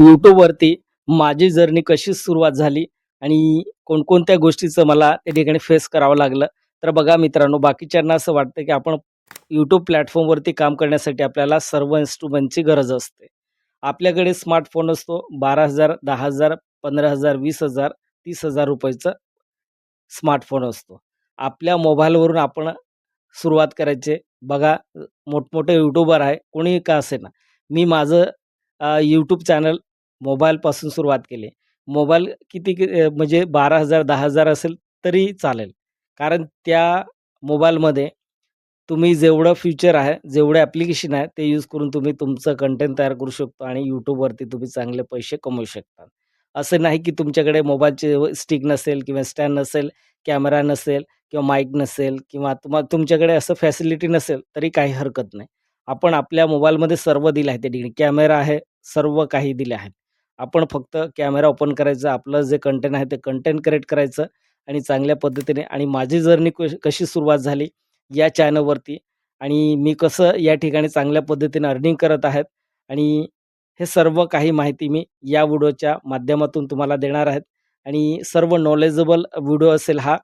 यूट्यूबवरती माझी जर्नी कशी सुरुवात झाली आणि कोणकोणत्या गोष्टीचं मला त्या ठिकाणी फेस करावं लागलं. तर बघा मित्रांनो बाकीच्यांना असं वाटतं की आपण यूट्यूब प्लॅटफॉर्मवरती काम करण्यासाठी आपल्याला सर्व इन्स्ट्रुमेंटची गरज असते. आपल्याकडे स्मार्टफोन असतो बारा हजार दहा हजार पंधरा हजार वीस हजार तीस हजार रुपयाचा स्मार्टफोन असतो. आपल्या मोबाईलवरून आपण सुरुवात करायचे. बघा मोठमोठे यूट्यूबर आहे कोणी का असे ना मी माझं यूट्यूब चॅनल मोबाईलपासून सुरुवात केली. मोबाईल किती कि म्हणजे बारा हजार दहा हजार असेल तरी चालेल. कारण त्या मोबाईलमध्ये तुम्ही जेवढं फ्युचर आहे जेवढे ॲप्लिकेशन आहे ते यूज करून तुम्ही तुमचं कंटेंट तयार करू शकतो आणि यूट्यूबवरती तुम्ही चांगले पैसे कमवू शकता. असं नाही की तुमच्याकडे मोबाईलचे स्टिक नसेल किंवा स्टँड नसेल कॅमेरा नसेल किंवा माईक नसेल किंवा तुम्हा तुमच्याकडे असं फॅसिलिटी नसेल तरी काही हरकत नाही. आपण आपल्या मोबाईलमध्ये सर्व दिलं आहे त्या ठिकाणी. कॅमेरा आहे सर्व काही दिले आहेत. आपण फक्त कॅमेरा ओपन करायचं आपलं जे कंटेंट आहे ते कंटेंट क्रिएट करायचं आणि चांगल्या पद्धतीने आणि माझी जर्नी कशी कशी सुरुवात झाली या चॅनलवरती आणि मी कसं या ठिकाणी चांगल्या पद्धतीने अर्निंग करत आहेत आणि हे सर्व काही माहिती मी या व्हिडिओच्या माध्यमातून तुम्हाला देणार आहेत. आणि सर्व नॉलेजेबल व्हिडिओ असेल हा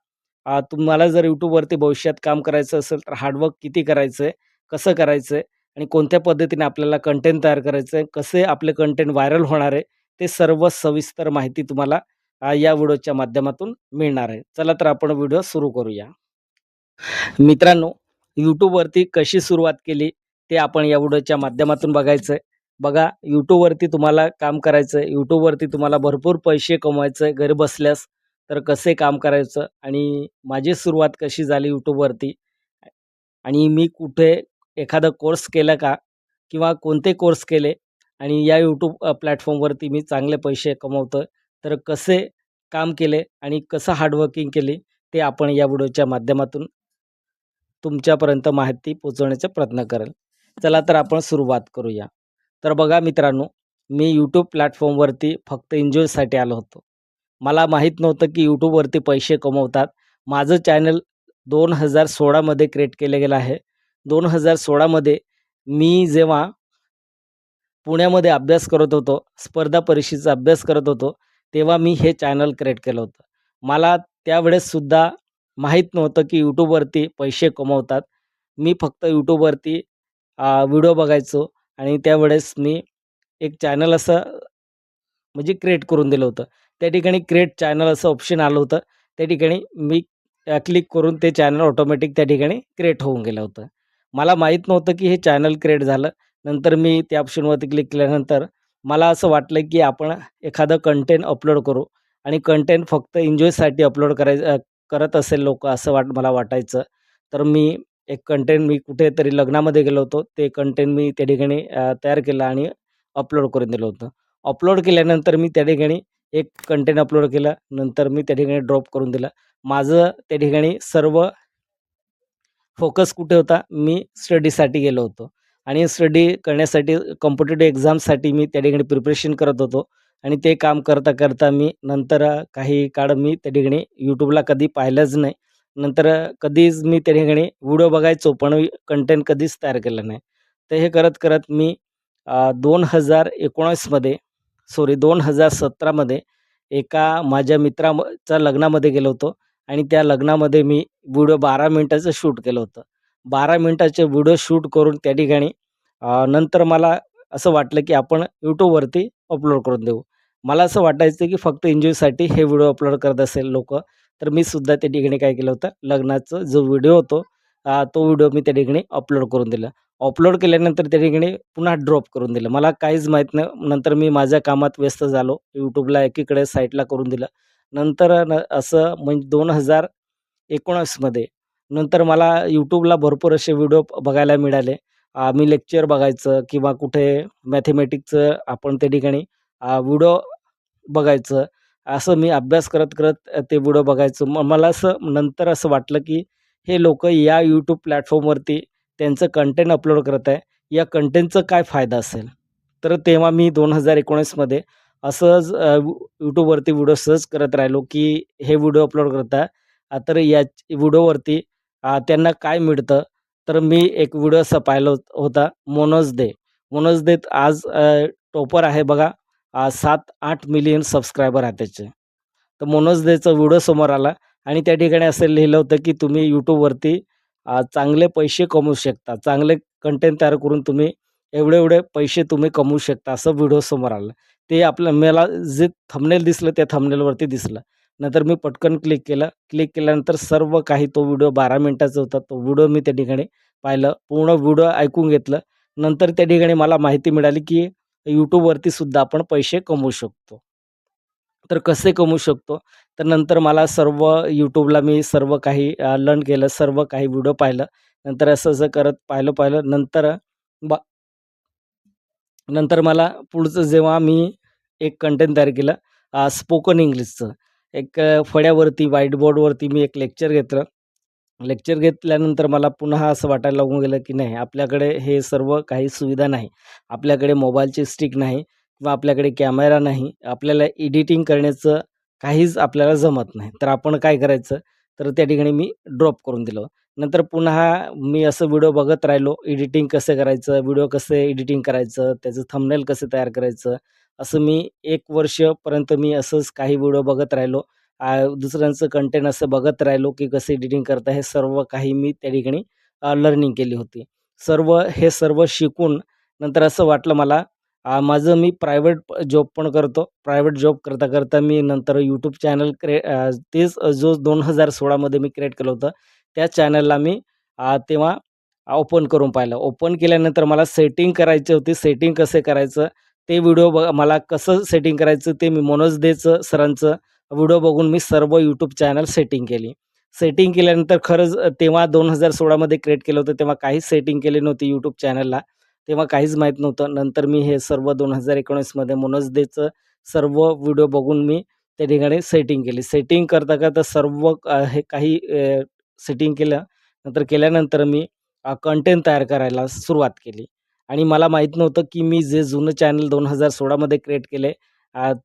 तुम्हाला जर यूट्यूबवरती भविष्यात काम करायचं असेल तर हार्डवर्क किती करायचं आहे कसं करायचं आहे आणि कोणत्या पद्धतीने आपल्याला कंटेंट तयार करायचं आहे कसे आपले कंटेंट व्हायरल होणार आहे ते सर्व सविस्तर माहिती तुम्हाला या व्हिडिओच्या माध्यमातून मिळणार आहे. चला तर आपण व्हिडिओ सुरू करूया. मित्रांनो यूट्यूबवरती कशी सुरुवात केली ते आपण या व्हिडिओच्या माध्यमातून बघायचं आहे बघा यूट्यूबवरती तुम्हाला काम करायचं आहे यूट्यूबवरती तुम्हाला भरपूर पैसे कमवायचं आहे घरी बसल्यास तर कसे काम करायचं आणि माझी सुरुवात कशी झाली यूट्यूबवरती आणि मी कुठे एखादा कोर्स केला का? किंवा कोणते कोर्स केले? आणि या यूट्यूब प्लॅटफॉर्मवरती मी चांगले पैसे कमवतो तर कसे काम केले आणि कसं हार्डवर्किंग केली ते आपण या व्हिडिओच्या माध्यमातून तुमच्यापर्यंत माहिती पोचवण्याचा प्रयत्न करेल. चला तर आपण सुरुवात करूया. तर बघा मित्रांनो मी यूट्यूब प्लॅटफॉर्मवरती फक्त एन्जॉयसाठी आलो होतो. मला माहीत नव्हतं की यूट्यूबवरती पैसे कमवतात. माझं चॅनल दोन हजार सोळामध्ये क्रिएट केलं गेलं आहे. दोन हजार सोळामध्ये मी जेव्हा पुण्यामध्ये अभ्यास करत होतो स्पर्धा परीक्षेचा अभ्यास करत होतो तेव्हा मी हे चॅनल क्रिएट केलं होतं. मला त्यावेळेससुद्धा माहीत नव्हतं की यूट्यूबवरती पैसे कमवतात. मी फक्त यूट्यूबवरती व्हिडिओ बघायचो आणि त्यावेळेस मी एक चॅनल असं म्हणजे क्रिएट करून दिलं होतं. त्या ठिकाणी क्रिएट चॅनल असं ऑप्शन आलं होतं. त्या ठिकाणी मी क्लिक करून ते चॅनल ऑटोमॅटिक त्या ठिकाणी क्रिएट होऊन गेलं होतं. मला माहीत नव्हतं की हे चॅनल क्रिएट झालं. नंतर मी त्या ऑप्शनवरती क्लिक केल्यानंतर मला असं वाटलं की आपण एखादं कंटेंट अपलोड करू. आणि कंटेंट फक्त एन्जॉयसाठी अपलोड करायचं करत असेल लोक असं वाट मला वाटायचं. तर मी एक कंटेंट मी कुठेतरी लग्नामध्ये गेलो होतो. ते कंटेंट मी त्या ठिकाणी तयार केलं आणि अपलोड करून दिलं होतं. अपलोड केल्यानंतर मी त्या ठिकाणी एक कंटेंट अपलोड केलं. नंतर मी त्या ठिकाणी ड्रॉप करून दिलं. माझं त्या ठिकाणी सर्व फोकस कुठे होता? मी स्टडीसाठी गेलो होतो. आणि स्टडी करण्यासाठी कॉम्पिटेटिव्ह एक्झामसाठी मी त्या ठिकाणी प्रिपरेशन करत होतो. आणि ते काम करता करता मी नंतर काही काळ मी त्या ठिकाणी यूट्यूबला कधी पाहिलंच नाही. नंतर कधीच मी त्या ठिकाणी व्हिडिओ बघायचो पण कंटेंट कधीच तयार केलं नाही. तर हे करत करत मी दोन हजार एकोणीसमध्ये सॉरी दोन हजार सतरामध्ये एका माझ्या मित्राच्या लग्नामध्ये गेलो होतो. आणि त्या लग्नामध्ये मी व्हिडिओ बारा मिनटाचं शूट केलं होतं. बारा मिनटाचे व्हिडिओ शूट करून त्या ठिकाणी नंतर मला असं वाटलं की आपण यूट्यूबवरती अपलोड करून देऊ. मला असं वाटायचं की फक्त एन्जॉयसाठी हे व्हिडिओ अपलोड करत असेल लोक. तर मी सुद्धा त्या ठिकाणी काय केलं होतं लग्नाचं जो व्हिडिओ होतो तो व्हिडिओ मी त्या ठिकाणी अपलोड करून दिला. अपलोड केल्यानंतर त्या ठिकाणी पुन्हा ड्रॉप करून दिलं. मला काहीच माहीत नाही नंतर मी माझ्या कामात व्यस्त झालो. यूट्यूबला एकीकडे साईटला करून दिलं. नंतर न असं म्हणजे दोन हजार एकोणीसमध्ये नंतर मला यूट्यूबला भरपूर असे व्हिडिओ बघायला मिळाले. मी लेक्चर बघायचं किंवा कुठे मॅथेमॅटिकचं आपण त्या ठिकाणी व्हिडिओ बघायचं. असं मी अभ्यास करत करत ते व्हिडिओ बघायचो. मग मला असं नंतर असं वाटलं की हे लोक या यूट्यूब प्लॅटफॉर्मवरती त्यांचं कंटेंट अपलोड करत आहे या कंटेंटचं काय फायदा असेल? तर तेव्हा मी दोन हजार एकोणीसमध्ये असंच यूट्यूबवरती व्हिडिओ सर्च करत राहिलो की हे व्हिडिओ अपलोड करता तर या व्हिडिओवरती त्यांना काय मिळतं तर मी एक व्हिडिओ असा पाहिला होता मोनोज दे मोनोज देत आज टॉपर आहे बघा सात आठ मिलियन सबस्क्रायबर आहे त्याचे. तर मनोज देचा व्हिडिओ समोर आला आणि त्या ठिकाणी असं लिहिलं होतं, की तुम्ही यूट्यूबवरती चांगले पैसे कमवू शकता. चांगले कंटेंट तयार करून तुम्ही एवढे-एवढे पैसे तुम्ही कमवू शकता, असं व्हिडिओ समोर आलं. ते आपलं मला जे थंबनेल दिसलं त्या थंबनेलवरती दिसलं. नंतर मी पटकन क्लिक केलं. क्लिक केल्यानंतर सर्व काही तो व्हिडिओ बारा मिनटाचा होता. तो व्हिडिओ मी त्या ठिकाणी पाहिलं. पूर्ण व्हिडिओ ऐकून घेतलं. नंतर त्या ठिकाणी मला माहिती मिळाली, की यूट्यूबवरती सुद्धा आपण पैसे कमवू शकतो. तर कसे कमवू शकतो? तर नंतर मला सर्व यूट्यूबला मी सर्व काही लर्न केलं. सर्व काही व्हिडिओ पाहिलं. नंतर असं-असं करत पाहिलं-पाहिलं नंतर बा नंतर मला पुढचं जेव्हा मी एक कंटेंट तयार केलं स्पोकन इंग्लिशचं. एक फळ्यावरती व्हाईट बोर्डवरती मी एक लेक्चर घेतलं. लेक्चर घेतल्यानंतर मला पुन्हा असं वाटायला लागून गेलं, की नाही आपल्याकडे हे सर्व काही सुविधा नाही. आपल्याकडे मोबाईलची स्टिक नाही किंवा आपल्याकडे कॅमेरा नाही. आपल्याला एडिटिंग करण्याचं काहीच आपल्याला जमत नाही. तर आपण काय करायचं? तर त्या ठिकाणी मी ड्रॉप करून दिलं. नंतर पुन्हा मी असं व्हिडिओ बघत राहिलो. एडिटिंग कसं करायचं? व्हिडिओ कसे एडिटिंग करायचं? त्याचं थंबनेल कसं तयार करायचं? असं मी एक वर्षपर्यंत मी असंच काही व्हिडिओ बघत राहिलो. दुसऱ्यांचं कंटेंट असं बघत राहिलो, की कसं एडिटिंग करता हे सर्व काही मी त्या ठिकाणी लर्निंग केली होती. सर्व हे सर्व शिकून नंतर असं वाटलं मला माझं मी प्रायव्हेट जॉब पण करतो. प्रायव्हेट जॉब करता-करता मी नंतर यूट्यूब चॅनल क्रिए तेच जो दोन हजार सोळामध्ये मी क्रिएट केलं होतं. त्या चॅनलला मी तेव्हा ओपन करून पाहिलं. ओपन केल्यानंतर मला सेटिंग करायची होती. सेटिंग कसे करायचं? ते व्हिडिओ बघा मला कसं सेटिंग करायचं ते मी मनोज देचं सरांचं व्हिडिओ बघून मी सर्व यूट्यूब चॅनल सेटिंग केली. सेटिंग केल्यानंतर खरंच तेव्हा दोन हजार सोळामध्ये क्रिएट केलं होतं. तेव्हा काहीच सेटिंग केली नव्हती यूट्यूब चॅनलला. तेव्हा काहीच माहीत नव्हतं. नंतर मी हे सर्व दोन हजार एकोणीसमध्ये मनोज देचं सर्व व्हिडिओ बघून मी त्या ठिकाणी सेटिंग केली. सेटिंग करता-करता सर्व हे काही सेटिंग केलं. नंतर केल्यानंतर मी कंटेंट तयार करायला सुरुवात केली आणि मला माहीत नव्हतं, की मी जे जुनं चॅनल दोन हजार सोळामध्ये क्रिएट केले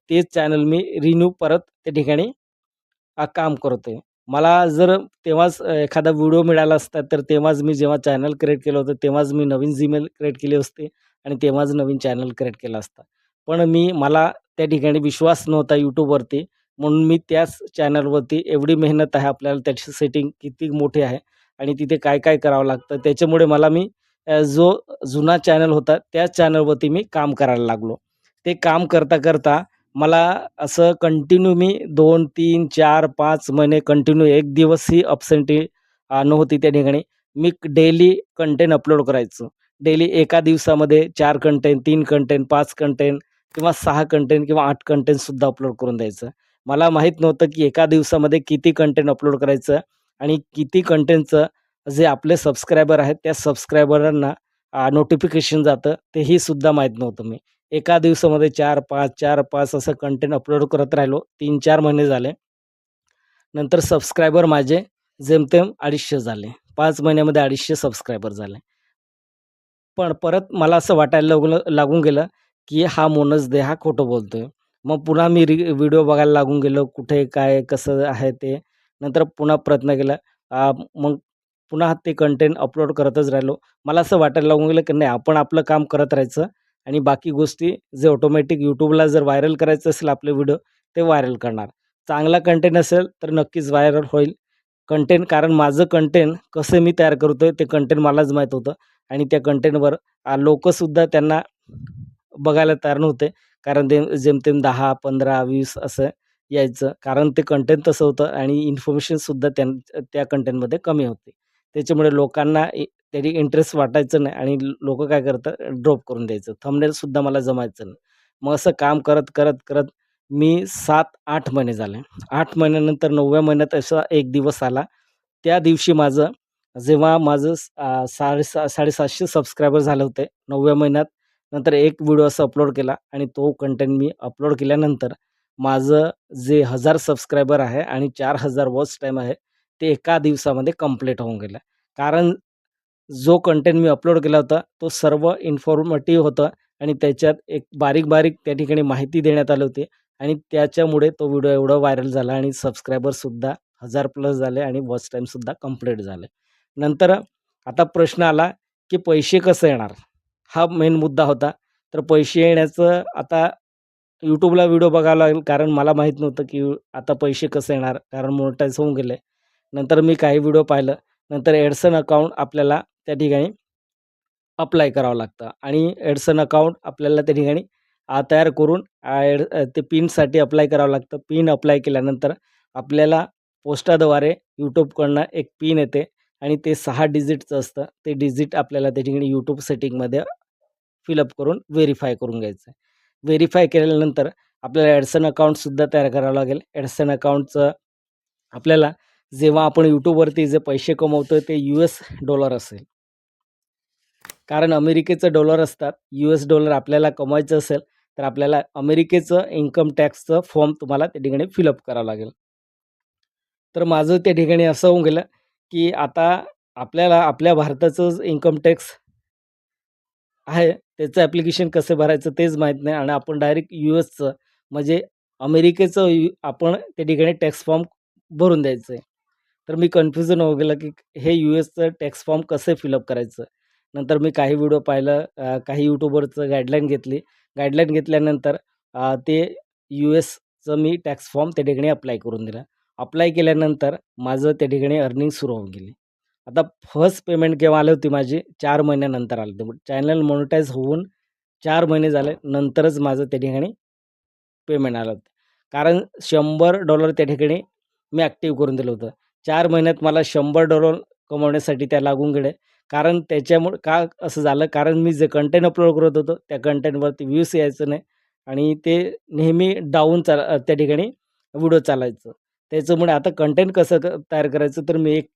तेच चॅनल मी रिन्यू परत त्या ठिकाणी काम काम करतोय. मला जर तेव्हाच एखादा व्हिडिओ मिळाला असता, तर तेव्हाच मी जेव्हा चॅनल क्रिएट केलं होतं, तेव्हाच मी नवीन जीमेल क्रिएट केली असती आणि तेव्हाच नवीन चॅनल क्रिएट केला असता. पण मी मला त्या ठिकाणी विश्वास नव्हता यूट्यूबवरती म्हणून मी त्याच चॅनलवरती एवढी मेहनत आहे आपल्याला त्याची सेटिंग किती मोठी आहे आणि तिथे काय-काय करावं लागतं. त्याच्यामुळे मला मी जो जुना चॅनल होता त्याच चॅनलवरती मी काम करायला लागलो. ते काम करता-करता मला असं कंटिन्यू मी 2, 3, 4, 5 महिने कंटिन्यू एक दिवसही ही अ, नव्हती त्या ठिकाणी. मी डेली कंटेंट अपलोड करायचो. डेली एका दिवसामध्ये चार कंटेंट, तीन कंटेंट, पाच कंटेंट किंवा सहा कंटेंट किंवा आठ कंटेंटसुद्धा अपलोड करून द्यायचं. मला माहीत नव्हतं, की एका दिवसामध्ये किती कंटेंट अपलोड करायचं आणि किती कंटेंटचं जे आपले सबस्क्रायबर आहेत त्या सबस्क्रायबरांना नोटिफिकेशन जातं तेही सुद्धा माहीत नव्हतं मी. एका दिवसामध्ये 4-5, 4-5 असं कंटेंट अपलोड करत राहिलो. 3-4 महिने झाले. नंतर सबस्क्रायबर माझे जेमतेम 250 झाले. पाच महिन्यामध्ये 250 सबस्क्रायबर झाले. पण परत मला असं वाटायला लागलं लागून गेलं, की हा मोनस दे हा खोटं बोलतोय. मग पुन्हा मी री व्हिडिओ बघायला लागून गेलो. कुठे काय कसं आहे ते. नंतर पुन्हा प्रयत्न केला. मग पुन्हा ते कंटेंट अपलोड करतच राहिलो. मला असं वाटायला लागून गेलं, की नाही आपण आपलं काम करत राहायचं आणि बाकी गोष्टी जे ऑटोमॅटिक यूट्यूबला जर व्हायरल करायचं असेल आपले व्हिडिओ ते व्हायरल करणार. चांगला कंटेंट असेल तर नक्कीच व्हायरल होईल. कंटेंट कारण माझं कंटेंट कसं मी तयार करतोय ते कंटेंट मलाच माहीत होतं आणि त्या कंटेंटवर लोकसुद्धा लोकंसुद्धा त्यांना बघायला तयार नव्हते. कारण ते जेमतेम दहा पंधरा वीस असं यायचं. कारण ते कंटेंट तसं होतं आणि इन्फॉर्मेशनसुद्धा त्यां त्या कंटेंटमध्ये कमी होती. त्याच्यामुळे लोकांना त्याची इंटरेस्ट वाटायचं नाही आणि लोक काय करतात ड्रॉप करून द्यायचं. थंबनेलसुद्धा मला जमायचं नाही. मग असं काम करत, करत, करत मी 7-8 महिने झाले. आठ महिन्यानंतर नवव्या महिन्यात असा एक दिवस आला. त्या दिवशी माझं जेव्हा माझं साडेसा साडे सहा 750 सबस्क्रायबर झाले होते नवव्या महिन्यात. नंतर एक व्हिडिओ असा अपलोड केला आणि तो कंटेंट मी अपलोड केल्यानंतर माझं जे हजार सबस्क्रायबर आहे आणि चार हजार वॉच टाईम आहे ते एका दिवसामध्ये कंप्लीट होऊन गेलं. कारण जो कंटेंट मी अपलोड केला होता तो सर्व इन्फॉर्मेटिव्ह होता आणि त्याच्यात एक बारीक-बारीक त्या ठिकाणी माहिती देण्यात आली होती आणि त्याच्यामुळे तो व्हिडिओ एवढा व्हायरल झाला आणि सबस्क्रायबरसुद्धा हजार प्लस झाले आणि वॉच टाईमसुद्धा कंप्लीट झाले. नंतर आता प्रश्न आला, की पैसे कसं येणार? हा मेन मुद्दा होता. तर पैसे येण्याचं आता यूट्यूबला व्हिडिओ बघावा लागेल कारण मला माहीत नव्हतं की आता पैसे कसे येणार कारण मोनिटाईज होऊन गेले. नंतर मी काही व्हिडिओ पाहिलं. नंतर एडसन अकाउंट आपल्याला त्या ठिकाणी अप्लाय करावं लागतं आणि एडसन अकाउंट आपल्याला त्या ठिकाणी तयार करून एड ते पिनसाठी अप्लाय करावं लागतं. पिन अप्लाय केल्यानंतर आपल्याला पोस्टाद्वारे यूट्यूबकडनं एक पिन येते आणि ते सहा डिजिटचं असतं. ते डिजिट आपल्याला त्या ठिकाणी यूट्यूब सेटिंगमध्ये फिलअप करून व्हेरीफाय करून घ्यायचं आहे. व्हेरीफाय केल्यानंतर आपल्याला एडसन अकाउंटसुद्धा तयार करावं लागेल. एडसन अकाउंटचं आपल्याला जेव्हा आपण यूट्यूबवरती जे पैसे कमवतो ते यू एस डॉलर असेल. कारण अमेरिकेचं डॉलर असतात. यू एस डॉलर आपल्याला कमवायचं असेल, तर आपल्याला अमेरिकेचं इन्कम टॅक्सचं फॉर्म तुम्हाला त्या ठिकाणी फिलअप करावं लागेल. तर माझं त्या ठिकाणी असं होऊन गेलं, की आता आपल्याला आपल्या भारताचं इन्कम टॅक्स आहे, त्याचं ॲप्लिकेशन कसं भरायचं तेच माहीत नाही आणि आपण डायरेक्ट यू एसचं म्हणजे अमेरिकेचं आपण त्या ठिकाणी टॅक्स फॉर्म भरून द्यायचं आहे. तर मी कन्फ्युजन हो गेलं, की हे यू एसचं टॅक्स फॉर्म कसे फिलअप करायचं? नंतर मी काही व्हिडिओ पाहिलं, काही यूट्यूबरचं गाईडलाईन घेतली. गाईडलाईन घेतल्यानंतर ते यू एसचं मी टॅक्स फॉर्म त्या ठिकाणी अप्लाय करून दिला. अप्लाय केल्यानंतर माझं त्या ठिकाणी अर्निंग सुरू होऊन गेली. आता फर्स्ट पेमेंट केव्हा आली होती माझी चार महिन्यानंतर आली होती. चॅनल मॉनिटाईज होऊन चार महिने झाले नंतरच माझं त्या ठिकाणी पेमेंट आलं होतं. कारण $100 त्या ठिकाणी मी ॲक्टिव्ह करून दिलं होतं. चार महिन्यात मला $100 कमवण्यासाठी त्या लागून गेले. कारण त्याच्यामुळे का असं झालं? कारण मी जे कंटेंट अपलोड करत होतो, त्या कंटेंटवरती व्ह्यूज यायचं नाही आणि ते नेहमी डाऊन चाल त्या ठिकाणी व्हिडिओ चालायचं. त्याच्यामुळे आता कंटेंट कसं क तयार करायचं? तर मी एक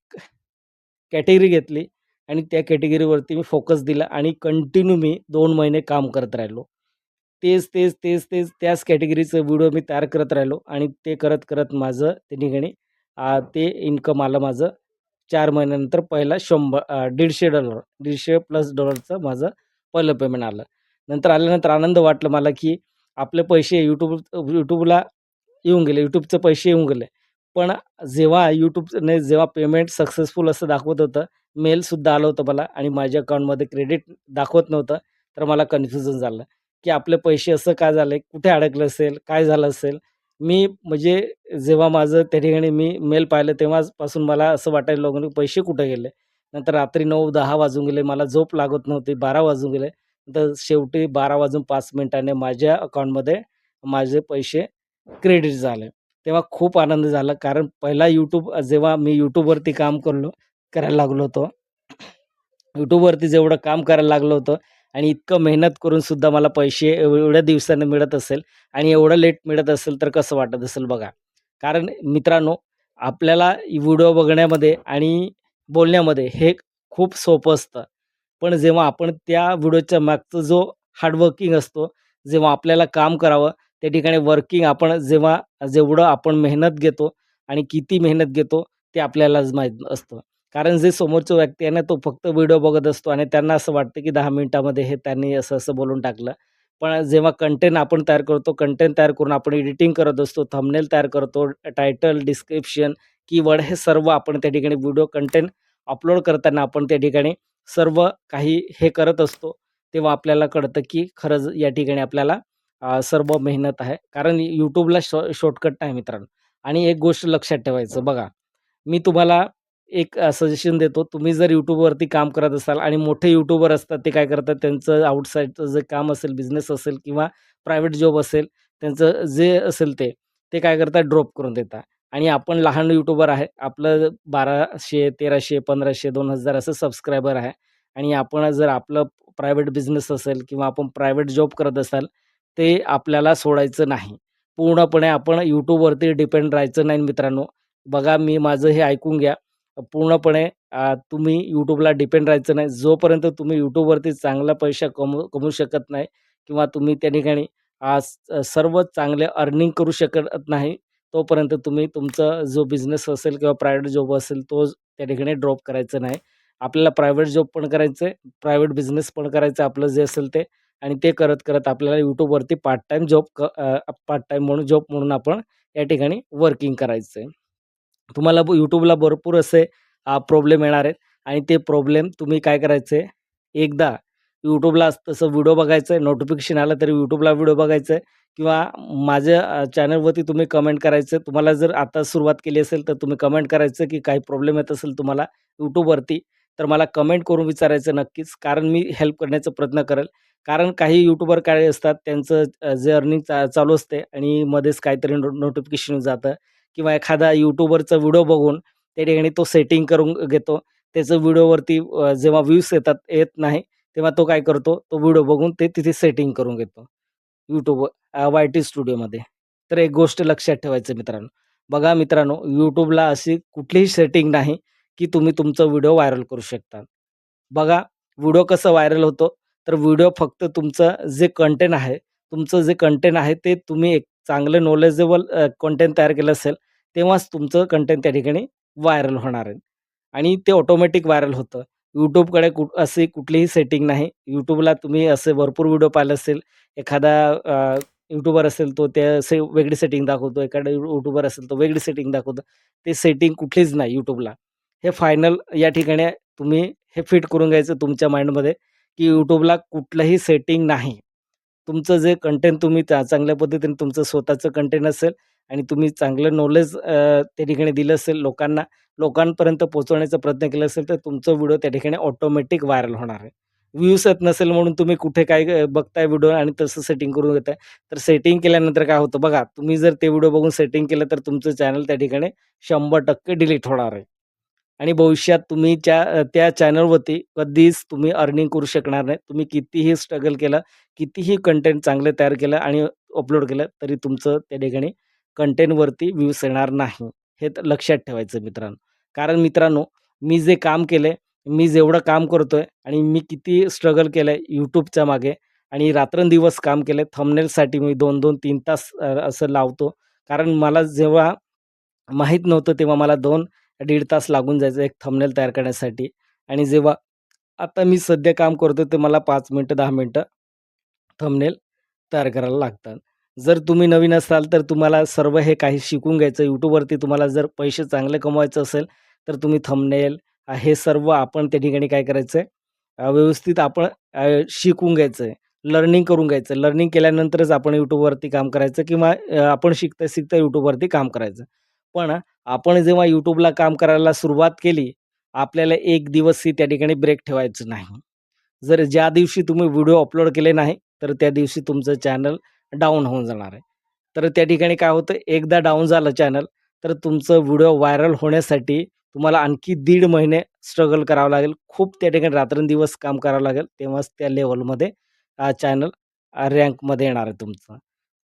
कॅटेगरी घेतली आणि त्या कॅटेगरीवरती मी फोकस दिला आणि कंटिन्यू मी दोन महिने काम करत राहिलो. तेच, तेच, तेच, तेच त्याच कॅटेगरीचं व्हिडिओ मी तयार करत राहिलो आणि ते करत-करत माझं त्या ठिकाणी ते इन्कम आलं माझं चार महिन्यानंतर पहिला शंभर दीडशे डॉलर दीडशे प्लस डॉलरचं माझं पहिलं पेमेंट आलं. नंतर आल्यानंतर आनंद वाटलं मला, की आपले पैसे यूट्यूब यूट्यूबला येऊन गेले. यूट्यूबचे पैसे येऊन गेले. पण जेव्हा YouTubeने जेव्हा पेमेंट सक्सेसफुल असं दाखवत होतं, मेलसुद्धा आलं होतं मला आणि माझ्या अकाउंटमध्ये क्रेडिट दाखवत नव्हतं. तर मला कन्फ्युजन झालं, की आपले पैसे असं काय झाले? कुठे अडकलं असेल? काय झालं असेल? मी म्हणजे जेव्हा माझं त्या ठिकाणी मी मेल पाहिलं तेव्हापासून मला असं वाटायला लागलं, की पैसे कुठे गेले? नंतर रात्री नऊ दहा वाजून गेले. मला झोप लागत नव्हती. 12 वाजून गेले. तर शेवटी 12 वाजून पाच मिनिटाने माझ्या अकाउंटमध्ये माझे पैसे क्रेडिट झाले. तेव्हा खूप आनंद झाला. कारण पहिला यूट्यूब जेव्हा मी यूट्यूबवरती काम करलो करायला लागलो होतो. यूट्यूबवरती जेवढं काम करायला लागलो होतं आणि इतकं मेहनत करून सुद्धा मला पैसे एव एवढ्या दिवसांनी मिळत असेल आणि एवढं लेट मिळत असेल तर कसं वाटत असेल बघा. कारण मित्रांनो, आपल्याला व्हिडिओ बघण्यामध्ये आणि बोलण्यामध्ये हे खूप सोपं असतं. पण जेव्हा आपण त्या व्हिडिओच्या मागचा जो हार्डवर्किंग असतो, जेव्हा आपल्याला काम करावं, त्या ठिकाणी वर्किंग आपण जेव्हा जेवढं आपण मेहनत घेतो आणि किती मेहनत घेतो ते आपल्यालाच माहीत असतं. कारण जे समोरचा व्यक्ती आहे ना, तो फक्त व्हिडिओ बघत असतो आणि त्यांना असं वाटतं, की दहा मिनिटामध्ये हे त्यांनी असं-असं बोलून टाकलं. पण जेव्हा कंटेंट आपण तयार करतो, कंटेंट तयार करून आपण एडिटिंग करत असतो, थंबनेल तयार करतो, टायटल, डिस्क्रिप्शन, कीवर्ड हे सर्व आपण त्या ठिकाणी व्हिडिओ कंटेंट अपलोड करताना आपण त्या ठिकाणी सर्व काही हे करत असतो. तेव्हा आपल्याला कळतं, की खरंच या ठिकाणी आपल्याला सर्व मेहनत आहे. कारण यूट्यूबला शॉ शॉर्टकट नाही मित्रांनो. आणि एक गोष्ट लक्षात ठेवायचं बघा, मी तुम्हाला एक सजेशन देतो. तुम्ही जर यूट्यूबवरती काम करत असाल आणि मोठे यूट्यूबर असतात, ते काय करतात त्यांचं आउटसाईडचं जे काम असेल, बिझनेस असेल किंवा प्रायव्हेट जॉब असेल, त्यांचं जे असेल ते, ते काय करतात ड्रॉप करून देतात. आणि आपण लहान यूट्यूबर आहे. आपलं बाराशे तेराशे पंधराशे दोन हजार असं सबस्क्रायबर आहे आणि आपण जर आपलं प्रायव्हेट बिझनेस असेल किंवा आपण प्रायव्हेट जॉब करत असाल, ते आपल्याला सोडायचं नाही. पूर्णपणे आपण यूट्यूबवरती डिपेंड राहायचं नाही मित्रांनो. बघा मी माझं हे ऐकून घ्या. पूर्णपणे तुम्ही यूट्यूबला डिपेंड राहायचं नाही. जोपर्यंत तुम्ही यूट्यूबवरती चांगला पैसा कमवू कमवू शकत नाही किंवा तुम्ही त्या ठिकाणी सर्व चांगले अर्निंग करू शकत नाही, तोपर्यंत तुम्ही तुमचा जो बिझनेस असेल किंवा प्रायव्हेट जॉब असेल, तो त्या ठिकाणी ड्रॉप करायचा नाही. आपल्याला प्रायव्हेट जॉब पण करायचं आहे, प्रायव्हेट बिझनेस पण करायचं आहे, आपलं जे असेल ते आणि ते करत-करत आपल्याला यूट्यूबवरती पार्ट टाईम जॉब क पार्ट टाईम म्हणून जॉब म्हणून आपण या ठिकाणी वर्किंग करायचं आहे. तुम्हाला यूट्यूबला भरपूर असे प्रॉब्लेम येणार आहेत आणि ते प्रॉब्लेम तुम्ही काय करायचं आहे, एकदा यूट्यूबला तसं व्हिडिओ बघायचं आहे, नोटिफिकेशन आलं तरी यूट्यूबला व्हिडिओ बघायचं आहे किंवा माझ्या चॅनलवरती तुम्ही कमेंट करायचं. तुम्हाला जर आता सुरुवात केली असेल, तर तुम्ही कमेंट करायचं की काही प्रॉब्लेम येत असेल तुम्हाला यूट्यूबवरती तर मला कमेंट करून विचारायचं नक्कीच. कारण मी हेल्प करण्याचा प्रयत्न करेल. कारण काही यूट्यूबर काय असतात त्यांचं जे अर्निंग चा चालू असते आणि मध्येच काहीतरी नो नोटिफिकेशन जातं किंवा एखादा यूट्यूबरचा व्हिडिओ बघून त्या ठिकाणी तो सेटिंग करून घेतो. त्याचं व्हिडिओवरती जेव्हा व्ह्यूज येतात येत नाही, तेव्हा तो काय करतो, तो व्हिडिओ बघून ते तिथे सेटिंग करून घेतो. यूट्यूब वाय-टी स्टुडिओमध्ये. तर एक गोष्ट लक्षात ठेवायचं मित्रांनो. बघा मित्रांनो, यूट्यूबला अशी कुठलीही सेटिंग नाही, की तुम्ही तुमचा व्हिडिओ व्हायरल करू शकता. बघा व्हिडिओ कसं व्हायरल होतो, तर व्हिडिओ फक्त तुमचं जे कंटेंट आहे, तुमचं जे कंटेंट आहे ते तुम्ही एक चांगलं नॉलेजेबल कंटेंट तयार केलं असेल, तेव्हाच तुमचं कंटेंट त्या ठिकाणी व्हायरल होणार आहे आणि ते ऑटोमॅटिक व्हायरल होतं. यूट्यूबकडे कुठ अशी कुठलीही सेटिंग नाही. यूट्यूबला तुम्ही असे भरपूर व्हिडिओ पाहिले असेल. एखादा यूट्यूबर असेल तो ते असे वेगळी सेटिंग दाखवतो. एखादा यूट्यूबर असेल तो वेगळी सेटिंग दाखवतो. ते सेटिंग कुठलीच नाही यूट्यूबला हे फायनल या ठिकाणी तुम्ही हे फिट करून घ्यायचं तुमच्या माइंडमध्ये, की यूट्यूबला कुठलंही सेटिंग नाही. तुमचं जे कंटेंट तुम्ही त्या चांगल्या पद्धतीने तुमचं स्वतःचं कंटेंट असेल आणि तुम्ही चांगलं नॉलेज त्या ठिकाणी दिलं असेल लोकांना, लोकांपर्यंत पोहोचवण्याचा प्रयत्न केला असेल, तर तुमचं व्हिडिओ त्या ठिकाणी ऑटोमॅटिक व्हायरल होणार आहे. व्ह्यूज येत नसेल म्हणून तुम्ही कुठे काय बघताय व्हिडिओ आणि तसं सेटिंग करून घेताय. तर सेटिंग केल्यानंतर काय होतं बघा, तुम्ही जर ते व्हिडिओ बघून सेटिंग केलं, तर तुमचं चॅनल त्या ठिकाणी 100% डिलीट होणार आहे. आणि भविष्यात तुम्ही त्या त्या चॅनलवरती कधीच तुम्ही अर्निंग करू शकणार नाही. तुम्ही कितीही स्ट्रगल केलं, कितीही कंटेंट चांगलं तयार केलं आणि अपलोड केलं, तरी तुमचं त्या ठिकाणी कंटेंटवरती व्ह्यूज येणार नाही. हे लक्षात ठेवायचं मित्रांनो. कारण मित्रांनो, मी जे काम केलंय, मी जेवढं काम करतोय आणि मी किती स्ट्रगल केलं आहे यूट्यूबच्या मागे आणि रात्रंदिवस काम केले थमनेलसाठी मी 2-2, 3 तास असं लावतो. कारण मला जेव्हा माहीत नव्हतं, तेव्हा मला दोन दीड तास लागून जायचं एक थंबनेल तयार करण्यासाठी आणि जेव्हा आता मी सध्या काम करतो ते मला पाच मिनटं दहा मिनटं थंबनेल तयार करायला लागतात. जर तुम्ही नवीन असाल, तर तुम्हाला सर्व हे काही शिकून घ्यायचं. यूट्यूबवरती तुम्हाला जर पैसे चांगले कमवायचे असेल, तर तुम्ही थंबनेल हे सर्व आपण त्या ठिकाणी काय करायचं आहे, व्यवस्थित आपण शिकून घ्यायचं आहे. लर्निंग करून घ्यायचं. लर्निंग केल्यानंतरच आपण यूट्यूबवरती काम करायचं किंवा आपण शिकता-शिकता यूट्यूबवरती काम करायचं. पण आपण जेव्हा यूट्यूबला काम करायला सुरुवात केली, आपल्याला एक दिवसही त्या ठिकाणी ब्रेक ठेवायचं नाही. जर ज्या दिवशी तुम्ही व्हिडिओ अपलोड केले नाही, तर त्या दिवशी तुमचं चॅनल डाऊन होऊन जाणार आहे. तर त्या ठिकाणी काय होतं, एकदा डाऊन झालं चॅनल, तर तुमचं व्हिडिओ व्हायरल होण्यासाठी तुम्हाला आणखी दीड महिने स्ट्रगल करावं लागेल. खूप त्या ठिकाणी रात्रंदिवस काम करावं लागेल. तेव्हाच त्या लेवलमध्ये चॅनल रँकमध्ये येणार आहे तुमचं.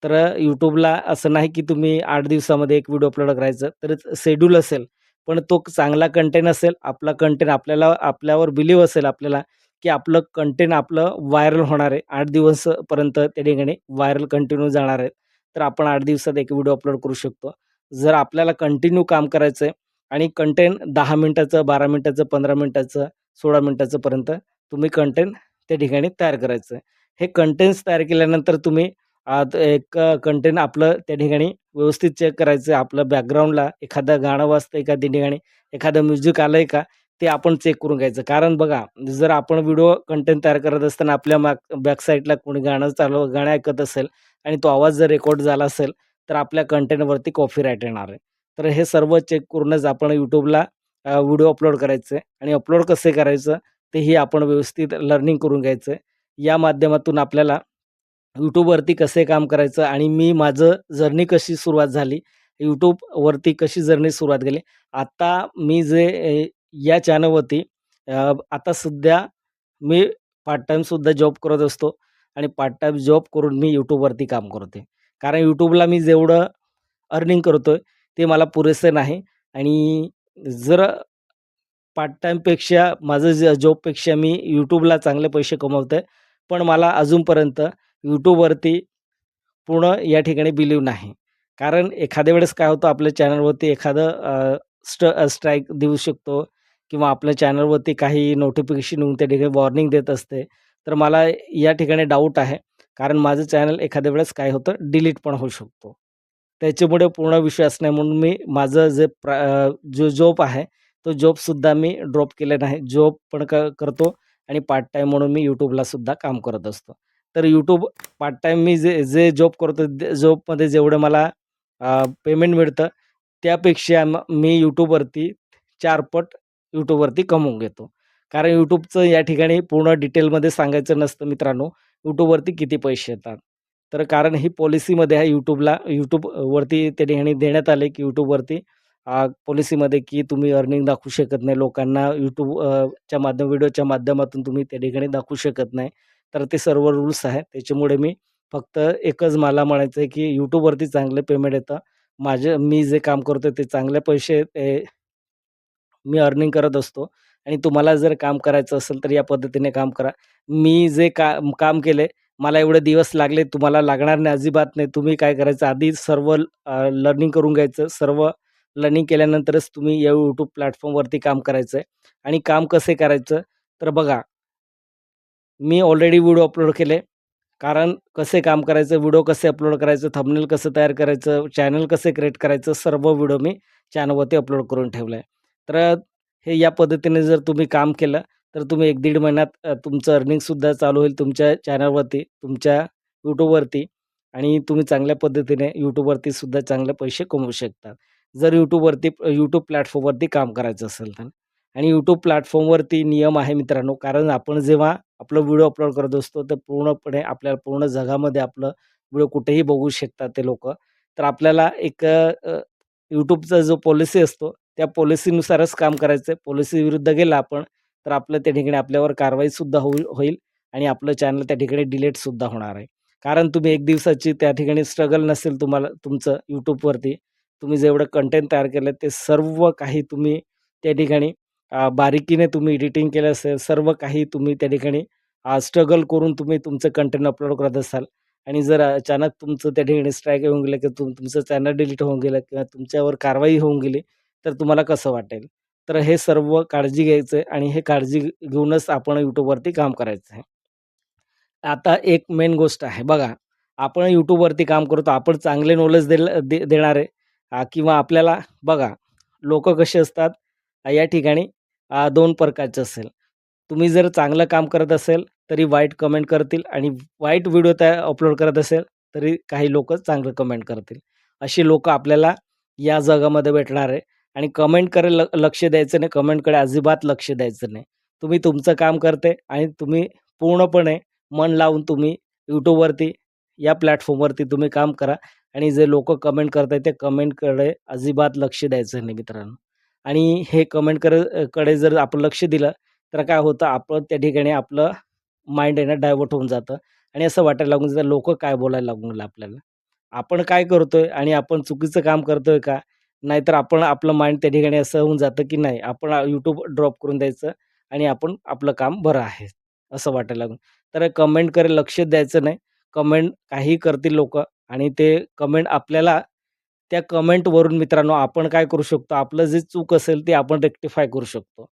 तर यूट्यूबला असं नाही की तुम्ही आठ दिवसामध्ये एक व्हिडिओ अपलोड करायचं. तर शेड्यूल असेल, पण तो चांगला कंटेंट असेल, आपला कंटेंट आपल्याला आपल्यावर बिलीव असेल आपल्याला, की आपलं कंटेंट आपलं व्हायरल होणार आहे. आठ दिवसपर्यंत त्या ठिकाणी व्हायरल कंटिन्यू जाणार आहे. तर आपण आठ दिवसात एक व्हिडिओ अपलोड करू शकतो. जर आपल्याला कंटिन्यू काम करायचं आहे आणि कंटेंट दहा मिनटाचं बारा मिनटाचं पंधरा मिनटाचं सोळा मिनटाचं पर्यंत तुम्ही कंटेंट त्या ठिकाणी तयार करायचं आहे. हे कंटेंट्स तयार केल्यानंतर तुम्ही आत एक कंटेंट आपलं त्या ठिकाणी व्यवस्थित चेक करायचं आहे. आपलं बॅकग्राऊंडला एखादं गाणं वाजतंय का त्या ठिकाणी, एखादं म्युझिक आलंय का, ते आपण चेक करून घ्यायचं. कारण बघा, जर आपण व्हिडिओ कंटेंट तयार करत असताना आपल्या माग बॅकसाईडला कोणी गाणं चालू गाणं ऐकत असेल आणि तो आवाज जर रेकॉर्ड झाला असेल, तर आपल्या कंटेंटवरती कॉपीराईट येणार आहे. तर हे सर्व चेक करूनच आपण यूट्यूबला व्हिडिओ अपलोड करायचे आणि अपलोड कसे करायचं, तेही आपण व्यवस्थित लर्निंग करून घ्यायचं या माध्यमातून आपल्याला यूट्यूबवरती कसे काम करायचं आणि मी माझं जर्नी कशी सुरुवात झाली, यूट्यूबवरती कशी जर्नी सुरुवात केली. आता मी जे या चॅनलवरती आता सध्या मी पार्ट टाईमसुद्धा जॉब करत असतो आणि पार्ट टाईम जॉब करून मी यूट्यूबवरती काम करते कारण यूट्यूबला मी जेवढं अर्निंग करतोय, ते मला पुरेसे नाही आणि जर पार्ट टाईमपेक्षा माझं ज जॉबपेक्षा मी यूट्यूबला चांगले पैसे कमवतोय. पण मला अजूनपर्यंत यूट्यूबवरती पूर्ण या ठिकाणी बिलीव नाही. कारण एखाद्या वेळेस काय होतं आपल्या चॅनलवरती एखादं स्ट स्ट्राईक देऊ शकतो किंवा आपल्या चॅनलवरती काही नोटिफिकेशन येऊन त्या ठिकाणी वॉर्निंग देत असते. तर मला या ठिकाणी डाऊट आहे. कारण माझं चॅनल एखाद्या वेळेस काय होतं डिलीट पण होऊ शकतो. त्याच्यामुळे पूर्ण विश्वास नाही म्हणून मी माझं जे प्रा जो जॉब आहे, तो जॉबसुद्धा मी ड्रॉप केला नाही. जॉब पण क करतो आणि पार्ट टाईम म्हणून मी यूट्यूबलासुद्धा काम करत असतो तर यूट्यूब पार्ट टाईम मी जे जे जॉब करतो जॉबमध्ये जेवढं मला पेमेंट मिळतं त्यापेक्षा मी यूट्यूबवरती चारपट यूट्यूबवरती कमवून घेतो. कारण यूट्यूबचं या ठिकाणी पूर्ण डिटेलमध्ये सांगायचं नसतं मित्रांनो यूट्यूबवरती किती पैसे येतात. तर कारण ही पॉलिसीमध्ये आहे यूट्यूबला यूट्यूबवरती त्या ठिकाणी देण्यात आले की यूट्यूबवरती पॉलिसीमध्ये की तुम्ही अर्निंग दाखवू शकत नाही लोकांना यूट्यूबच्या माध्यम व्हिडिओच्या माध्यमातून तुम्ही त्या ठिकाणी दाखवू शकत नाही. तर ते सर्व रूल्स आहे त्याच्यामुळे मी फक्त एकच मला म्हणायचं आहे की यूट्यूबवरती चांगले पेमेंट येतं. माझे मी जे काम करतो ते चांगले पैसे ते मी अर्निंग करत असतो. आणि तुम्हाला जर काम करायचं असेल तर या पद्धतीने काम करा. मी जे का काम केले मला एवढे दिवस लागले तुम्हाला लागणार नाही अजिबात नाही. तुम्ही काय करायचं आधी सर्व लर्निंग करून घ्यायचं. सर्व लर्निंग केल्यानंतरच तुम्ही या यूट्यूब प्लॅटफॉर्मवरती काम करायचं आहे आणि काम कसे करायचं? तर बघा मी ऑलरेडी व्हिडिओ अपलोड केले. कारण कसे काम करायचं व्हिडिओ कसे अपलोड करायचं थंबनेल कसं तयार करायचं चॅनल कसे क्रिएट करायचं सर्व व्हिडिओ मी चॅनलवरती अपलोड करून ठेवलं आहे तर हे या पद्धतीने जर तुम्ही काम केलं तर तुम्ही एक दीड महिन्यात तुमचं अर्निंगसुद्धा चालू होईल तुमच्या चॅनलवरती तुमच्या यूट्यूबवरती आणि तुम्ही चांगल्या पद्धतीने यूट्यूबवरती सुद्धा चांगले पैसे कमवू शकता. जर यूट्यूबवरती यूट्यूब प्लॅटफॉर्मवरती काम करायचं असेल तर. आणि यूट्यूब प्लॅटफॉर्मवरती नियम आहे मित्रांनो. कारण आपण जेव्हा आपलं व्हिडिओ अपलोड करत असतो तर पूर्णपणे आपल्याला पूर्ण जगामध्ये आपलं व्हिडिओ कुठेही बघू शकतात ते लोक. तर आपल्याला एक यूट्यूबचा जो पॉलिसी असतो त्या पॉलिसीनुसारच काम करायचं आहे. पॉलिसी विरुद्ध गेला आपण तर आपलं त्या ठिकाणी आपल्यावर कारवाईसुद्धा होईल होईल आणि आपलं चॅनल त्या ठिकाणी डिलीटसुद्धा होणार आहे. कारण तुम्ही एक दिवसाची त्या ठिकाणी स्ट्रगल नसेल तुम्हाला तुमचं यूट्यूबवरती तुम्ही जेवढं कंटेंट तयार केलं ते सर्व काही तुम्ही त्या ठिकाणी बारीकीने तुम्ही एडिटिंग केलं असेल सर्व काही तुम्ही त्या ठिकाणी स्ट्रगल करून तुम्ही तुमचं कंटेंट अपलोड करत असाल आणि जर अचानक तुमचं त्या ठिकाणी स्ट्राईक येऊन गेलं किंवा तुम तुमचं चॅनल डिलीट होऊन गेलं किंवा तुमच्यावर कारवाई होऊन गेली तर तुम्हाला कसं वाटेल? तर हे सर्व काळजी घ्यायचं आहे आणि हे काळजी घेऊनच आपण यूट्यूबवरती काम करायचं आहे. आता एक मेन गोष्ट आहे. बघा आपण यूट्यूबवरती काम करतो आपण चांगले नॉलेज दे देणार आहे किंवा आपल्याला बघा लोक कसे असतात या ठिकाणी दोन प्रकारचे असेल. तुम्ही जर चांगलं काम करत असेल तरी वाईट कमेंट करतील आणि वाईट व्हिडिओ त्या अपलोड करत असेल तरी काही लोक चांगलं कमेंट करतील. अशी लोकं आपल्याला या जगामध्ये भेटणार आहे आणि कमेंटकडे ल लक्ष द्यायचं नाही कमेंटकडे अजिबात लक्ष द्यायचं नाही. तुम्ही तुमचं काम करते आणि तुम्ही पूर्णपणे मन लावून तुम्ही यूट्यूबवरती या प्लॅटफॉर्मवरती तुम्ही काम करा आणि जे लोक कमेंट करत आहेत ते कमेंटकडे अजिबात लक्ष द्यायचं नाही मित्रांनो. आणि हे कमेंट कर कडे जर आपण लक्ष दिलं तर काय होतं आपण त्या ठिकाणी आपलं माइंड आहे ना डायवर्ट होऊन जातं. आणि असं वाटायला लागून जातं लोक काय बोलायला लागून गेलं आपल्याला? आपण काय करतोय आणि आपण चुकीचं काम करतोय का? नाहीतर आपण आपलं माइंड त्या ठिकाणी असं होऊन जातं की नाही आपण यूट्यूब ड्रॉप करून द्यायचं आणि आपण आपलं काम बरं आहे असं वाटायला लागून. तर कमेंटकडे लक्ष द्यायचं नाही. कमेंट काही करतील लोक आणि ते कमेंट आपल्याला त्या कमेंटवरून मित्रांनो आपण काय करू शकतो? आपलं जे चूक असेल ते आपण रेक्टिफाय करू शकतो.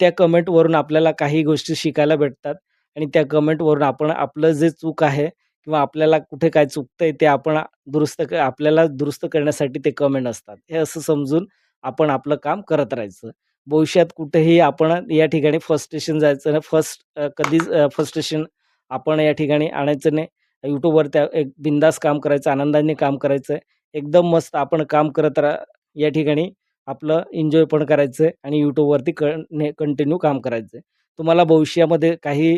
त्या कमेंटवरून आपल्याला काही गोष्टी शिकायला भेटतात आणि त्या कमेंटवरून आपण आपलं जे चूक आहे किंवा आपल्याला कुठे काय चुकतंय ते आपण दुरुस्त क आपल्याला दुरुस्त करण्यासाठी ते कमेंट असतात. हे असं समजून आपण आपलं काम करत राहायचं. भविष्यात कुठेही आपण या ठिकाणी स्टेशन जायचं नाही. फर्स्ट कधीच स्टेशन आपण या ठिकाणी आणायचं नाही. यूट्यूबवर त्या एक बिंदास काम करायचं आनंदाने काम करायचं एकदम मस्त आपण काम करत राहा. या ठिकाणी आपलं एन्जॉय पण करायचं आहे आणि यूट्यूबवरती कं कंटिन्यू काम करायचं आहे तुम्हाला भविष्यामध्ये काही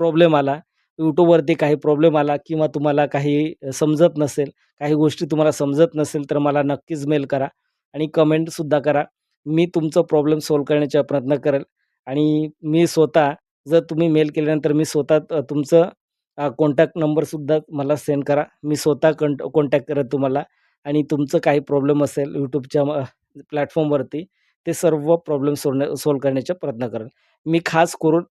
प्रॉब्लेम आला यूट्यूबवरती काही प्रॉब्लेम आला किंवा तुम्हाला काही समजत नसेल काही गोष्टी तुम्हाला समजत नसेल तर मला नक्कीच मेल करा आणि कमेंटसुद्धा करा. मी तुमचं प्रॉब्लेम सॉल्व करण्याचा प्रयत्न करेल आणि मी स्वतः जर तुम्ही मेल केल्यानंतर मी स्वतः तुमचं कॉन्टॅक्ट नंबरसुद्धा मला सेंड करा. मी स्वतः कंट कॉन्टॅक्ट करेल तुम्हाला आणि तुमचं काही प्रॉब्लेम असेल यूट्यूबच्या प्लॅटफॉर्मवरती ते सर्व प्रॉब्लेम सोडण्या सॉल्व करण्याचा प्रयत्न करेल. मी खास करून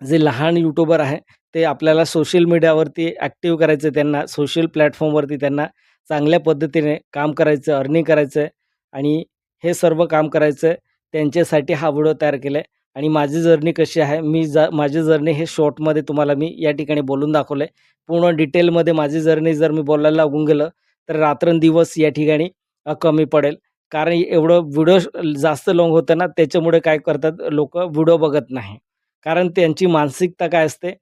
जे लहान यूट्यूबर आहे ते आपल्याला सोशल मीडियावरती ॲक्टिव्ह करायचं त्यांना सोशल प्लॅटफॉर्मवरती त्यांना चांगल्या पद्धतीने काम करायचं अर्निंग करायचं आहे आणि हे सर्व काम करायचं आहे त्यांच्यासाठी हा व्हिडिओ तयार केला आहे आणि माझी जर्नी कशी आहे मी जा माझी जर्नी हे शॉर्टमध्ये तुम्हाला मी या ठिकाणी बोलून दाखवलं आहे पूर्ण डिटेलमध्ये माझी जर्नी जर मी बोलायला लागून गेलं तर रात्रंदिवस या ठिकाणी कमी पडेल कारण एवढं व्हिडिओ जास्त लाँग होतं ना त्याच्यामुळे काय करतात लोक व्हिडिओ बघत नाही कारण त्यांची मानसिकता काय असते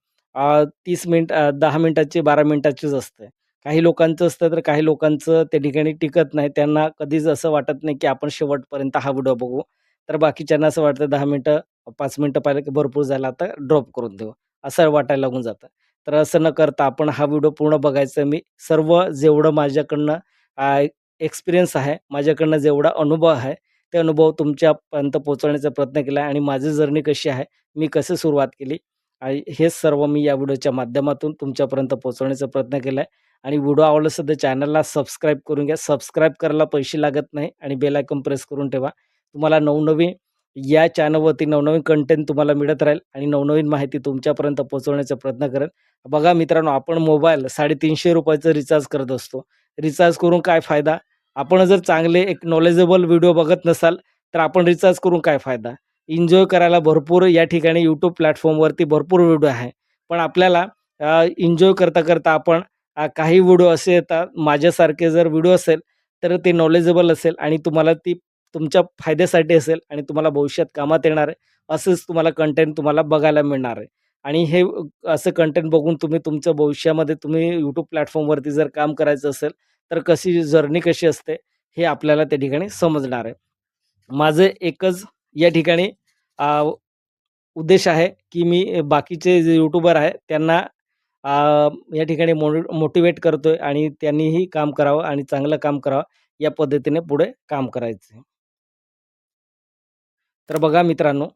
तीस मिनिट दहा मिनटाची बारा मिनटाचीच असते. काही लोकांचं असतं तर काही लोकांचं त्या ठिकाणी टिकत नाही. त्यांना कधीच असं वाटत नाही की आपण शेवटपर्यंत हा व्हिडिओ बघू. तर बाकीच्यांना असं वाटतं दहा मिनटं पाच मिनटं पाहिलं की भरपूर झालं आता ड्रॉप करून देऊ, असं वाटायला लागून जातं. तर असं न करता आपण हा व्हिडिओ पूर्ण बघायचं मी सर्व जेवढं माझ्याकडनं एक्सपिरियन्स आहे, माझ्याकडनं जेवढा अनुभव आहे, ते अनुभव तुमच्यापर्यंत पोहोचवण्याचा प्रयत्न केला आहे आणि माझी जर्नी कशी आहे, मी कसं सुरुवात केली आणि हे सर्व मी या व्हिडिओच्या माध्यमातून तुमच्यापर्यंत पोहोचवण्याचा प्रयत्न केला आहे आणि व्हिडिओ आवडला असेल तर चॅनलला सबस्क्राईब करून घ्या. सबस्क्राईब करायला पैसे लागत नाही आणि बेल आयकॉन प्रेस करून ठेवा. तुम्हाला नवनवीन या चॅनलवरती नवनवीन कंटेंट तुम्हाला मिळत राहील आणि नवनवीन माहिती तुमच्यापर्यंत पोहोचवण्याचा प्रयत्न करेल बघा मित्रांनो, आपण मोबाईल साडेतीनशे रुपयाचं रिचार्ज करत असतो. रिचार्ज करून काय फायदा? आपण जर चांगले एक नॉलेजेबल व्हिडिओ बघत नसाल, तर आपण रिचार्ज करून काय फायदा? एन्जॉय करायला भरपूर या ठिकाणी यूट्यूब प्लॅटफॉर्मवरती भरपूर व्हिडिओ आहे. पण आपल्याला अ, एन्जॉय करता-करता आपण काही व्हिडिओ असे येतात, माझ्यासारखे जर व्हिडिओ असेल, तर ते नॉलेजेबल असेल आणि तुम्हाला ती तुमच्या फायद्यासाठी असेल आणि तुम्हाला भविष्यात कामात येणार आहे. असंच तुम्हाला कंटेंट तुम्हाला बघायला मिळणार आहे. आणि हे असं कंटेंट बघून तुम्ही तुमच्या भविष्यामध्ये तुम्ही यूट्यूब प्लॅटफॉर्मवरती जर काम करायचं असेल, तर कशी जर्नी कशी असते, हे आपल्याला त्या ठिकाणी समजणार आहे. माझं एकच या ठिकाणी उद्देश आहे की मी बाकीचे जे यूट्यूबर आहे त्यांना या ठिकाणी मो मोटिवेट करतो आहे आणि त्यांनीही काम करावं आणि चांगलं काम करावं, या पद्धतीने पुढे काम करायचं आहे. तर बघा मित्रांनो